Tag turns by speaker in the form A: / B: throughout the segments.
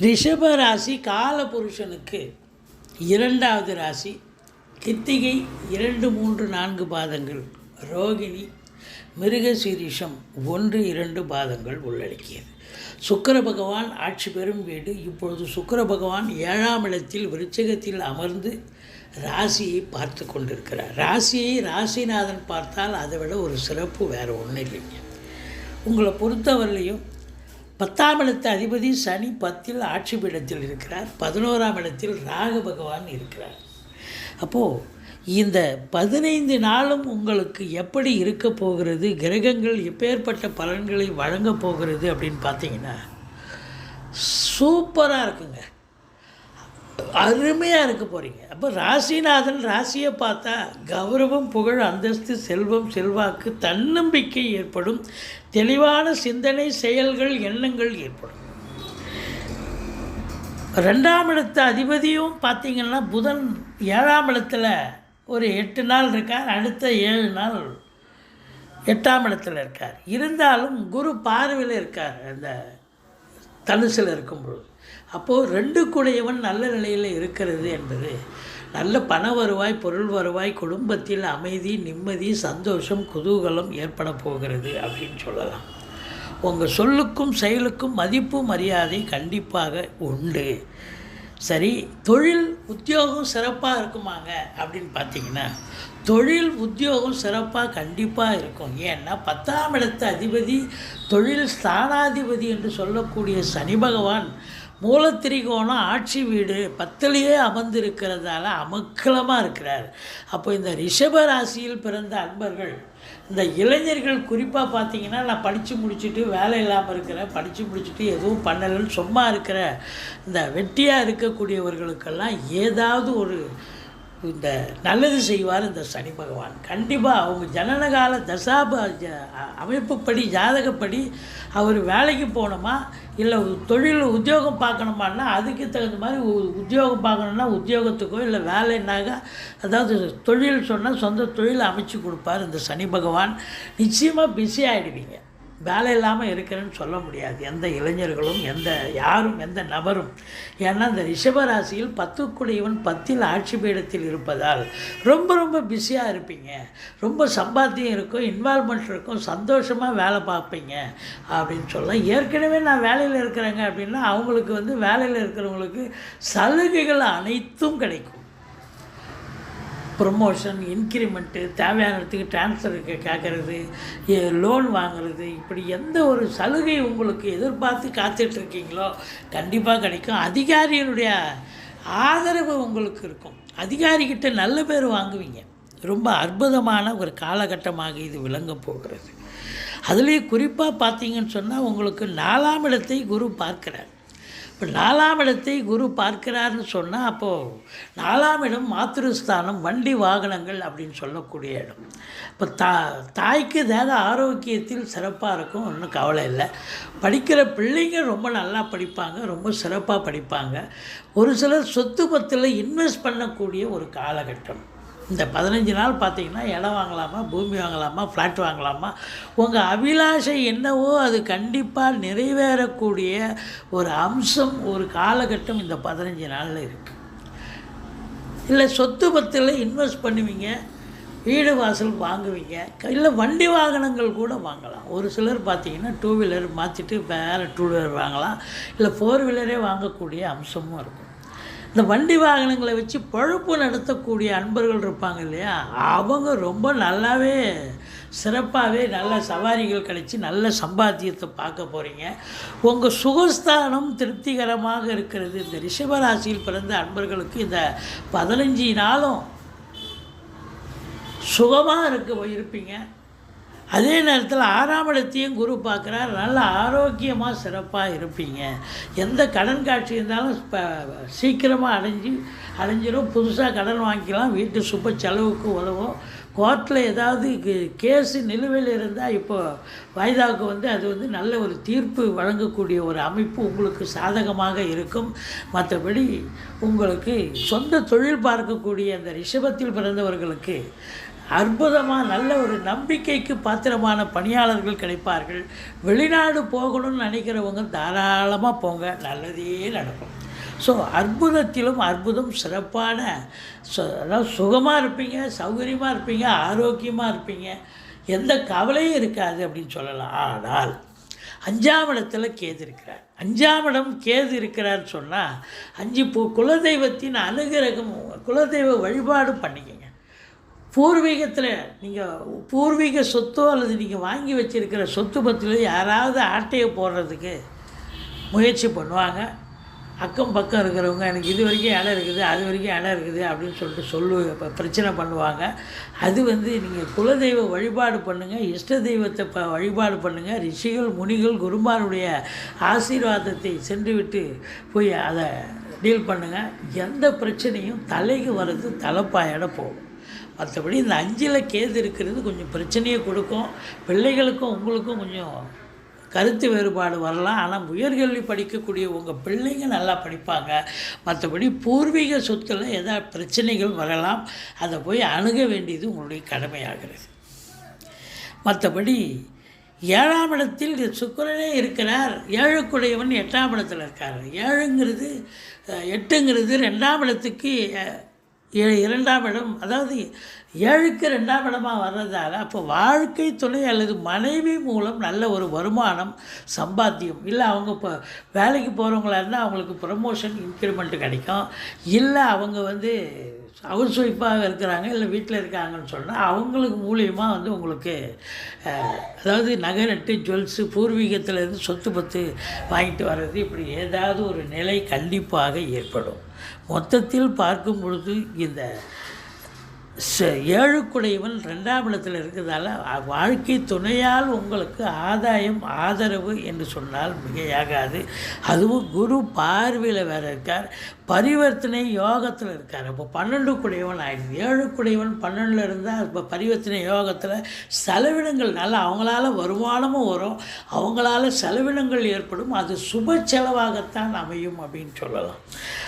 A: ரிஷப ராசி காலபுருஷனுக்கு இரண்டாவது ராசி கித்திகை இரண்டு மூன்று நான்கு பாதங்கள் ரோகிணி மிருகசீரிஷம் ஒன்று இரண்டு பாதங்கள் உள்ளடக்கியது. சுக்கர பகவான் ஆட்சி பெறும் வீடு. இப்பொழுது சுக்கர பகவான் ஏழாம் இடத்தில் விருச்சகத்தில் அமர்ந்து ராசியை பார்த்து கொண்டிருக்கிறார். ராசியை ராசிநாதன் பார்த்தால் அதை விட ஒரு சிறப்பு வேறு ஒன்றும் இல்லைங்க. உங்களை பொறுத்தவரையிலையும் பத்தாம் இடத்து அதிபதி சனி பத்தில் ஆட்சி பீடத்தில் இருக்கிறார். பதினோராம் இடத்தில் ராகு பகவான் இருக்கிறார். அப்போது இந்த பதினைந்து நாளும் உங்களுக்கு எப்படி இருக்க போகிறது? கிரகங்கள் எப்பேற்பட்ட பலன்களை வழங்கப் போகிறது அப்படின்னு பார்த்தீங்கன்னா சூப்பராக இருக்குங்க. அருமையாக இருக்க போகிறீங்க அப்போ ராசிநாதன் ராசியை பார்த்தா கௌரவம் புகழ் அந்தஸ்து செல்வம் செல்வாக்கு தன்னம்பிக்கை ஏற்படும். தெளிவான சிந்தனை செயல்கள் எண்ணங்கள் ஏற்படும். ரெண்டாம் இடத்து அதிபதியும் பார்த்தீங்கன்னா புதன் ஏழாம் இடத்துல ஒரு எட்டு நாள் இருக்கார். அடுத்த ஏழு நாள் எட்டாம் இடத்துல இருக்கார். இருந்தாலும் குரு பார்வையில் இருக்கார். அந்த தனுசில் இருக்கும்பொழுது. அப்போது ரெண்டு கூடையவன் நல்ல நிலையில் இருக்கிறது என்பது. நல்ல பண வருவாய் பொருள் வருவாய் குடும்பத்தில் அமைதி நிம்மதி சந்தோஷம் குதூகலம் ஏற்பட போகிறது அப்படின்னு சொல்லலாம். உங்கள் சொல்லுக்கும் செயலுக்கும் மதிப்பு மரியாதை கண்டிப்பாக உண்டு. சரி தொழில் உத்தியோகம் சிறப்பாக இருக்குமாங்க அப்படின்னு பார்த்தீங்கன்னா தொழில் உத்தியோகம் சிறப்பாக கண்டிப்பாக இருக்கும். ஏன்னா பத்தாம் இடத்து அதிபதி தொழில் ஸ்தானாதிபதி என்று சொல்லக்கூடிய சனி பகவான் மூலத்திரிகோணம் ஆட்சி வீடு பத்திலேயே அமர்ந்திருக்கிறதால அமக்கலமாக இருக்கிறார். அப்போ இந்த ரிஷப ராசியில் பிறந்த அன்பர்கள் இந்த இளைஞர்கள் குறிப்பாக பார்த்தீங்கன்னா நான் படித்து முடிச்சுட்டு வேலை இல்லாமல் இருக்கிறேன் படித்து முடிச்சுட்டு எதுவும் பண்ணலைன்னு சும்மா இருக்கிற இந்த வெட்டியாக இருக்கக்கூடியவர்களுக்கெல்லாம் ஏதாவது ஒரு இந்த நல்லது செய்வார் இந்த சனி பகவான். கண்டிப்பாக அவங்க ஜனனகால தசாப ஜ- அமைப்புப்படி ஜாதகப்படி அவர் வேலைக்கு போகணுமா இல்லை தொழில் உத்தியோகம் பார்க்கணுமான்னா அதுக்கு தகுந்த மாதிரி உ- உத்தியோகம் பார்க்கணுன்னா உத்தியோகத்துக்கோ இல்லை வேலைன்னாக அதாவது தொழில் சொன்னால் சொந்த தொழில் அமைச்சு கொடுப்பார் இந்த சனி பகவான். நிச்சயமாக பிஸி ஆகிடுவீங்க வேலை இல்லாமல் இருக்கிறேன்னு சொல்ல முடியாது. எந்த இளைஞர்களும் எந்த யாரும் எந்த நபரும். ஏன்னா இந்த ரிஷபராசியில் பத்துக்குடையவன் பத்தில் ஆட்சி பீடத்தில் இருப்பதால் ரொம்ப ரொம்ப பிஸியாக இருப்பீங்க. ரொம்ப சம்பாத்தியம் இருக்கும் இன்வால்மெண்ட் இருக்கும் சந்தோஷமாக வேலை பார்ப்பீங்க அப்படின்னு சொல்லலாம் ஏற்கனவே நான் வேலையில் இருக்கிறேங்க அப்படின்னா அவங்களுக்கு வந்து வேலையில் இருக்கிறவங்களுக்கு சலுகைகள் அனைத்தும் கிடைக்கும். ப்ரொமோஷன் இன்க்ரிமெண்ட்டு தேவையான இடத்துக்கு ட்ரான்ஸ்ஃபருக்கு கேட்குறது லோன் வாங்குறது இப்படி எந்த ஒரு சலுகை உங்களுக்கு எதிர்பார்த்து காத்துட்ருக்கீங்களோ கண்டிப்பாக கிடைக்கும். அதிகாரிகளுடைய ஆதரவு உங்களுக்கு இருக்கும். அதிகாரிகிட்ட நல்ல பேர் வாங்குவீங்க. ரொம்ப அற்புதமான ஒரு காலகட்டமாக இது விளங்க போகிறது. அதுலேயும் குறிப்பாக பார்த்தீங்கன்னு சொன்னால் உங்களுக்கு நாலாம் இடத்தை குரு பார்க்கிறார். இப்போ நாலாம் இடத்தை குரு பார்க்கிறார்னு சொன்னால் அப்போது நாலாம் இடம் மாத்திருஸ்தானம் வண்டி வாகனங்கள் அப்படின்னு சொல்லக்கூடிய இடம். இப்போ தா தாய்க்கு தேக ஆரோக்கியத்தில் சிறப்பாக இருக்கும் ஒன்றும் கவலை இல்லை. படிக்கிற பிள்ளைங்க ரொம்ப நல்லா படிப்பாங்க ரொம்ப சிறப்பாக படிப்பாங்க. ஒரு சிலர் சொத்து பத்தில் இன்வெஸ்ட் பண்ணக்கூடிய ஒரு காலகட்டம். இந்த பதினஞ்சு நாள் பார்த்தீங்கன்னா இடம் வாங்கலாமா பூமி வாங்கலாமா ஃப்ளாட் வாங்கலாமா? உங்கள் அபிலாஷை என்னவோ அது கண்டிப்பாக நிறைவேறக்கூடிய ஒரு அம்சம் ஒரு காலகட்டம் இந்த பதினஞ்சு நாளில் இருக்குது இல்லை சொத்து பத்தில் இன்வெஸ்ட் பண்ணுவீங்க வீடு வாசல் வாங்குவீங்க இல்லை வண்டி வாகனங்கள் கூட வாங்கலாம். ஒரு சிலர் பார்த்தீங்கன்னா டூ வீலர் மாற்றிட்டு வேறு டூ வீலர் வாங்கலாம். இல்லை ஃபோர் வீலரே வாங்கக்கூடிய அம்சமும் இருக்கும். இந்த வண்டி வாகனங்களை வச்சு பழுப்பு நடத்தக்கூடிய அன்பர்கள் இருப்பாங்க இல்லையா? அவங்க ரொம்ப நல்லாவே சிறப்பாகவே நல்ல சவாரிகள் கிடச்சி நல்ல சம்பாத்தியத்தை பார்க்க போகிறீங்க உங்கள் சுகஸ்தானம் திருப்திகரமாக இருக்கிறது. இந்த ரிஷபராசியில் பிறந்த அன்பர்களுக்கு இந்த பதினஞ்சு நாளும் சுகமாக இருக்க இருப்பீங்க அதே நேரத்தில் ஆறாம் இடத்தையும் குரு பார்க்குறார். நல்ல ஆரோக்கியமாக சிறப்பாக இருப்பீங்க. எந்த கடன் காட்சி இருந்தாலும் இப்போ சீக்கிரமாக அடைஞ்சு அடைஞ்சிடும் புதுசாக கடன் வாங்கிக்கலாம். வீட்டு சுப செலவுக்கு உதவும். கோர்ட்டில் ஏதாவது கேஸு நிலுவையில் இருந்தால் இப்போ வாய்தாவுக்கு வந்து அது வந்து நல்ல ஒரு தீர்ப்பு வழங்கக்கூடிய ஒரு அமைப்பு உங்களுக்கு சாதகமாக இருக்கும். மற்றபடி உங்களுக்கு சொந்த தொழில் பார்க்கக்கூடிய அந்த ரிஷபத்தில் பிறந்தவர்களுக்கு அற்புதமாக நல்ல ஒரு நம்பிக்கைக்கு பாத்திரமான பணியாளர்கள் கிடைப்பார்கள். வெளிநாடு போகணும்னு நினைக்கிறவங்க தாராளமாக போங்க. நல்லதே நடக்கும். ஸோ அற்புதத்திலும் அற்புதம் சிறப்பான அதாவது சுகமாக இருப்பீங்க சௌகரியமாக இருப்பீங்க ஆரோக்கியமாக இருப்பீங்க. எந்த கவலையும் இருக்காது அப்படின்னு சொல்லலாம். ஆனால் அஞ்சாம் இடத்துல கேது இருக்கிறார். அஞ்சாம் இடம் கேது இருக்கிறார் சொன்னால் அஞ்சு குலதெய்வத்தின் அனுகிரகம் குலதெய்வ வழிபாடு பண்ணிக்கங்க பூர்வீகத்தில் நீங்கள் பூர்வீக சொத்தோ அல்லது நீங்கள் வாங்கி வச்சுருக்கிற சொத்து பற்றில யாராவது ஆட்டையை போடுறதுக்கு முயற்சி பண்ணுவாங்க. அக்கம் பக்கம் இருக்கிறவங்க எனக்கு இது வரைக்கும் இடம் இருக்குது அது வரைக்கும் இடம் இருக்குது அப்படின்னு சொல்லிட்டு சொல்லு இப்போ பிரச்சனை பண்ணுவாங்க. அது வந்து நீங்கள் குலதெய்வ வழிபாடு பண்ணுங்கள் இஷ்ட தெய்வத்தை ப வழிபாடு பண்ணுங்கள் ரிஷிகள் முனிகள் குருமாருடைய ஆசீர்வாதத்தை சென்று விட்டு போய் அதை டீல் பண்ணுங்கள் எந்த பிரச்சனையும் தலைக்கு வர்றது தலைப்பாயிட போகும். மற்றபடி இந்த அஞ்சில் கேது இருக்கிறது கொஞ்சம் பிரச்சனையை கொடுக்கும். பிள்ளைகளுக்கும் உங்களுக்கும் கொஞ்சம் கருத்து வேறுபாடு வரலாம். ஆனால் உயர்கல்வி படிக்கக்கூடிய உங்கள் பிள்ளைங்க நல்லா படிப்பாங்க. மற்றபடி பூர்வீக சொத்தில் ஏதாவது பிரச்சனைகள் வரலாம். அதை போய் அணுக வேண்டியது உங்களுடைய கடமையாகிறது. மற்றபடி ஏழாம் இடத்தில் சுக்கிரனே இருக்கிறார். ஏழுக்குடையவன் எட்டாம் இடத்தில் இருக்கார். ஏழுங்கிறது எட்டுங்கிறது ரெண்டாம் இடத்துக்கு இரண்டாம் இடம் அதாவது ஏழுக்கு ரெண்டாம் இடமாக வர்றதால அப்போ வாழ்க்கை துணை அல்லது மனைவி மூலம் நல்ல ஒரு வருமானம் சம்பாத்தியம். இல்லை அவங்க இப்போ வேலைக்கு போகிறவங்களா இருந்தால் அவங்களுக்கு ப்ரமோஷன் இன்க்ரிமெண்ட் கிடைக்கும். இல்லை அவங்க வந்து ஹவுஸ் ஒய்ஃபாக இருக்கிறாங்க இல்லை வீட்டில் இருக்காங்கன்னு சொன்னால் அவங்களுக்கு மூலியமாக வந்து உங்களுக்கு அதாவது நகை நட்டு ஜுவல்ஸு பூர்வீகத்திலேருந்து சொத்து பத்து வாங்கிட்டு வர்றது இப்படி ஏதாவது ஒரு நிலை கண்டிப்பாக ஏற்படும். மொத்தத்தில் பார்க்கும் பொழுது இந்த ஏழுக்குடையவன் ரெண்டாம் இடத்தில் இருக்கிறதால வாழ்க்கை துணையால் உங்களுக்கு ஆதாயம் ஆதரவு என்று சொன்னால் மிகையாகாது. அதுவும் குரு பார்வையில் வேறு இருக்கார். பரிவர்த்தனை யோகத்தில் இருக்கார். இப்போ பன்னெண்டு குடையவன் ஆயிடுது. ஏழு குடையவன் பன்னெண்டில் இருந்தால் இப்போ பரிவர்த்தனை யோகத்தில் செலவினங்கள் நல்லா அவங்களால வருமானமும் வரும். அவங்களால செலவினங்கள் ஏற்படும். அது சுப செலவாகத்தான் அமையும் அப்படின்னு சொல்லலாம்.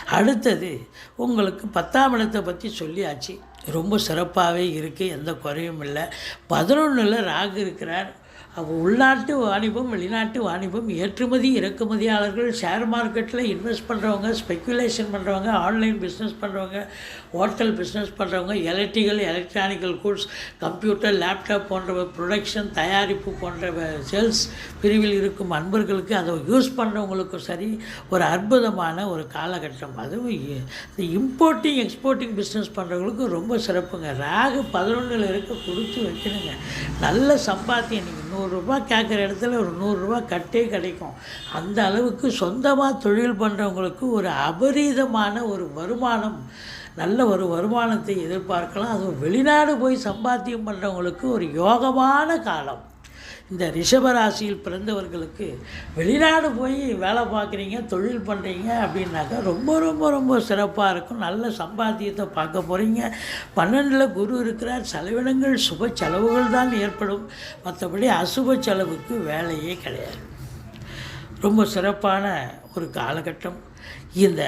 A: அடுத்தது உங்களுக்கு பத்தாம் இடத்தை பற்றி சொல்லியாச்சு. ரொம்ப சிறப்பாகவே இருக்குது எந்த குறையும் இல்லை. பதினொன்றில் ராகு இருக்கிறார். அப்போ உள்நாட்டு வாணிபம் வெளிநாட்டு வாணிபம் ஏற்றுமதி இறக்குமதியாளர்கள் ஷேர் மார்க்கெட்டில் இன்வெஸ்ட் பண்ணுறவங்க ஸ்பெக்குலேஷன் பண்ணுறவங்க ஆன்லைன் பிஸ்னஸ் பண்ணுறவங்க ஹோட்டல் பிஸ்னஸ் பண்ணுறவங்க electrical electronical goods computer laptop போன்ற ப்ரொடக்ஷன் தயாரிப்பு போன்ற சேல்ஸ் பிரிவில் இருக்கும் அன்பர்களுக்கு அதை யூஸ் பண்ணுறவங்களுக்கும் சரி ஒரு அற்புதமான ஒரு காலகட்டம். அதுவும் இந்த இம்போர்ட்டிங் எக்ஸ்போர்ட்டிங் பிஸ்னஸ் பண்ணுறவங்களுக்கு ரொம்ப சிறப்புங்க. ராகு பதினொன்றில் இருக்க கொடுத்து வைக்கணுங்க. நல்ல சம்பாத்தியம். நீங்கள் நூறுரூபா கேட்குற இடத்துல ஒரு நூறுரூவா கட்டே கிடைக்கும். அந்த அளவுக்கு சொந்தமாக தொழில் பண்ணுறவங்களுக்கு ஒரு அபரீதமான ஒரு வருமானம் நல்ல ஒரு வருமானத்தை எதிர்பார்க்கலாம். அதுவும் வெளிநாடு போய் சம்பாத்தியம் பண்ணுறவங்களுக்கு ஒரு யோகமான காலம். இந்த ரிஷபராசியில் பிறந்தவர்களுக்கு வெளிநாடு போய் வேலை பார்க்குறீங்க தொழில் பண்ணுறீங்க அப்படின்னாக்கா ரொம்ப ரொம்ப ரொம்ப சிறப்பாக இருக்கும். நல்ல சம்பாத்தியத்தை பார்க்க போகிறீங்க பன்னெண்டில் குரு இருக்கிறார். செலவினங்கள் சுப செலவுகள் தான் ஏற்படும். மற்றபடி அசுப செலவுக்கு வேலையே கிடையாது. ரொம்ப சிறப்பான ஒரு காலகட்டம். இந்த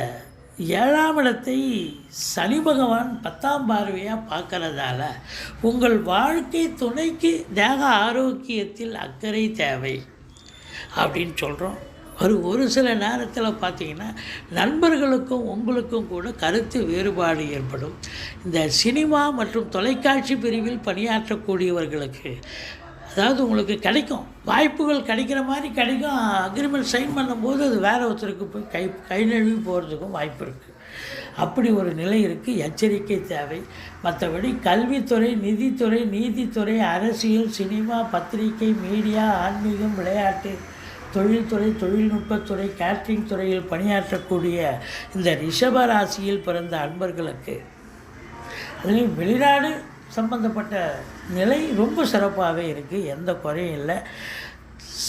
A: ஏழாம் இடத்தை சனி பகவான் பத்தாம் பார்வையாக பார்க்கறதால உங்கள் வாழ்க்கை துணைக்கு தேக ஆரோக்கியத்தில் அக்கறை தேவை அப்படின்னு சொல்கிறோம் ஒரு ஒரு சில நேரத்தில் பார்த்தீங்கன்னா நண்பர்களுக்கும் உங்களுக்கும் கூட கருத்து வேறுபாடு ஏற்படும். இந்த சினிமா மற்றும் தொலைக்காட்சி பிரிவில் பணியாற்றக்கூடியவர்களுக்கு அதாவது உங்களுக்கு கிடைக்கும். வாய்ப்புகள் கிடைக்கிற மாதிரி கிடைக்கும். அக்ரிமெண்ட் சைன் பண்ணும்போது அது வேறு ஒருத்தருக்கு போய் கை கை நழுவி போகிறதுக்கும் வாய்ப்பு இருக்குது அப்படி ஒரு நிலை இருக்குது எச்சரிக்கை தேவை. மற்றபடி கல்வித்துறை நிதித்துறை நீதித்துறை அரசியல் சினிமா பத்திரிகை மீடியா ஆன்மீகம் விளையாட்டு தொழில்துறை தொழில்நுட்பத்துறை கேட்ரிங் துறையில் பணியாற்றக்கூடிய இந்த ரிஷப ராசியில் பிறந்த அன்பர்களுக்கு அதுலேயும் வெளிநாடு சம்பந்தப்பட்ட நிலை ரொம்ப சிறப்பாகவே இருக்குது எந்த குறையும் இல்லை.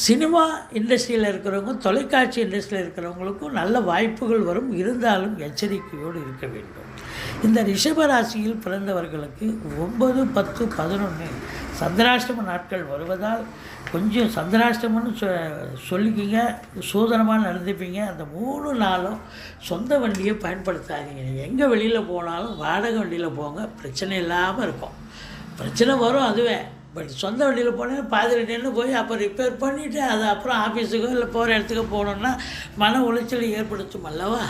A: சினிமா இண்டஸ்ட்ரியில் இருக்கிறவங்க தொலைக்காட்சி இண்டஸ்ட்ரியில் இருக்கிறவங்களுக்கும் நல்ல வாய்ப்புகள் வரும் இருந்தாலும் எச்சரிக்கையோடு இருக்க வேண்டும். இந்த ரிஷபராசியில் பிறந்தவர்களுக்கு ஒன்பது பத்து பதினொன்று சந்திராஷ்டம நாட்கள் வருவதால் கொஞ்சம் சந்திராஷ்டமன்னு சொ சொல்லிக்கிங்க சூதனமாக நடந்துப்பீங்க. அந்த மூணு நாளும் சொந்த வண்டியை பயன்படுத்தாதீங்க. எங்கே வெளியில் போனாலும் வாடகை வண்டியில் போங்க பிரச்சனை இல்லாமல் இருக்கும். பிரச்சனை வரும் அதுவே. பட் சொந்த வண்டியில் போனேன் பாதிரி நின்று போய் அப்போ ரிப்பேர் பண்ணிவிட்டு அது அப்புறம் ஆஃபீஸுக்கோ இல்லை போகிற இடத்துக்கோ போனோம்னா மன உளைச்சலை ஏற்படுத்தும் அல்லவா?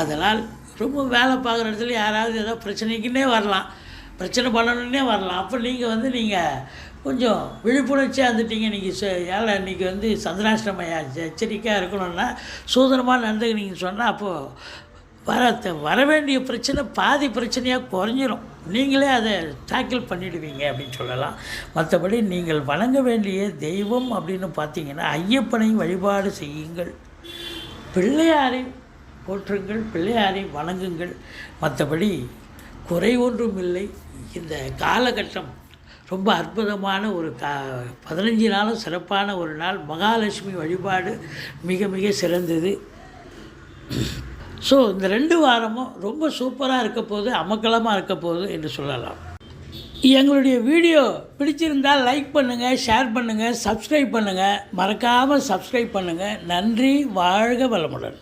A: அதனால் ரொம்ப வேலை பார்க்குற இடத்துல யாராவது ஏதோ பிரச்சனைக்குன்னே வரலாம். பிரச்சனை பண்ணணுன்னே வரலாம். அப்போ நீங்கள் வந்து நீங்கள் கொஞ்சம் விழிப்புணர்ச்சியாக இருந்துட்டீங்க. நீங்கள் ச ஏழை இன்றைக்கி வந்து சந்திராஷ்டமையா எச்சரிக்கையாக இருக்கணும்னா சூதனமாக நடந்துக்கினீங்கன்னு சொன்னால் அப்போது வர வர வேண்டிய பிரச்சனை பாதி பிரச்சனையாக குறைஞ்சிரும். நீங்களே அதை டேக்கிள் பண்ணிடுவீங்க அப்படின்னு சொல்லலாம். மற்றபடி நீங்கள் வணங்க வேண்டிய தெய்வம் அப்படின்னு பார்த்தீங்கன்னா ஐயப்பனை வழிபாடு செய்யுங்கள். பிள்ளையாரை போற்றுங்கள் பிள்ளையாரை வணங்குங்கள். மற்றபடி குறை ஒன்றும் இல்லை. இந்த காலகட்டம் ரொம்ப அற்புதமான ஒரு கா பதினஞ்சு நாளும் சிறப்பான ஒரு நாள். மகாலட்சுமி வழிபாடு மிக மிக சிறந்தது. ஸோ இந்த ரெண்டு வாரமும் ரொம்ப சூப்பராக இருக்க போகுது அமக்கலமாக இருக்க போகுது என்று சொல்லலாம். எங்களுடைய வீடியோ பிடிச்சிருந்தால் லைக் பண்ணுங்கள் ஷேர் பண்ணுங்கள் சப்ஸ்கிரைப் பண்ணுங்கள் மறக்காமல் சப்ஸ்கிரைப் பண்ணுங்கள் நன்றி வாழ்க வளமுடன்.